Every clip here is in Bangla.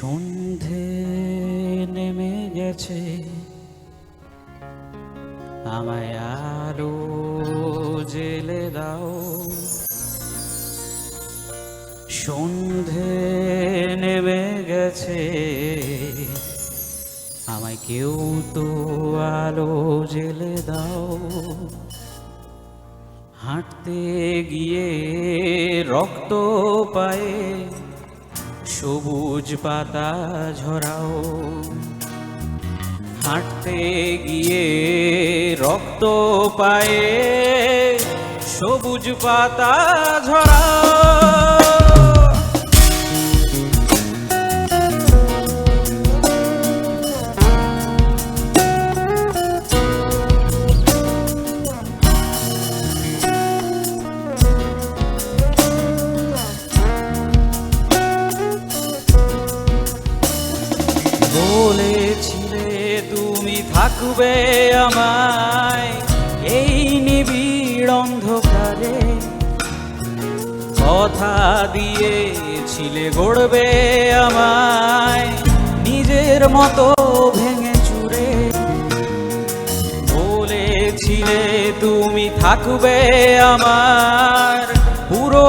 সন্ধে নেমে গেছে। আমায় আলো জেলে দাও। সন্ধে নেমে গেছে। আমায় কেউ তো আলো জেলে দাও। হাঁটতে গিয়ে রক্ত পায়ে সবুজ পাতা ঝরাও। হাঁটতে গিয়ে রক্ত পায়ে সবুজ পাতা ঝরাও। বলেছিলে, তুমি থাকবে আমায় এই নিবিড় অন্ধকারে। কথা দিয়েছিলে, গড়বে আমায় নিজের মতো ভেঙে চুরে। বলেছিলে, তুমি থাকবে আমার পুরো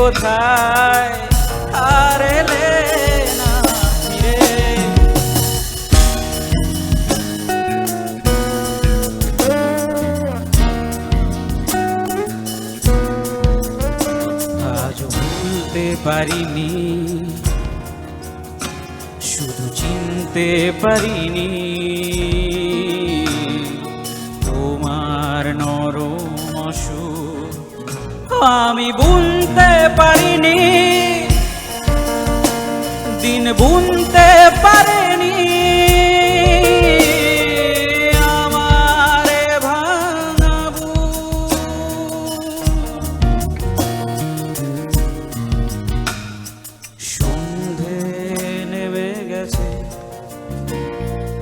কোথায়? আর এলে না ফিরে আজ ভুলতে পারিনি শুধু চিনতে পারিনি। আমি বুনতে পারিনি। দিন বুনতে পারিনি।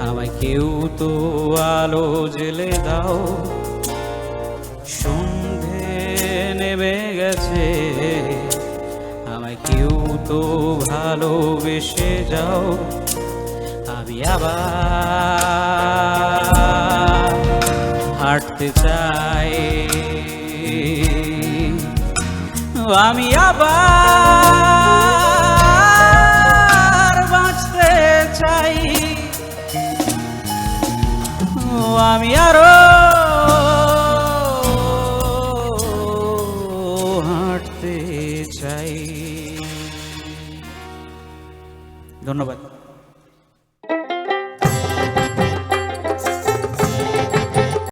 আমায় কেউ তো আলো জেলে দাও। গেছে। আমায় কেউ তো ভালোবেসে যাও। আমি আবার হাঁটতে চাই। আমি আবার বাঁচতে চাই। আমি আরও হাঁটতে ধন্যবাদ।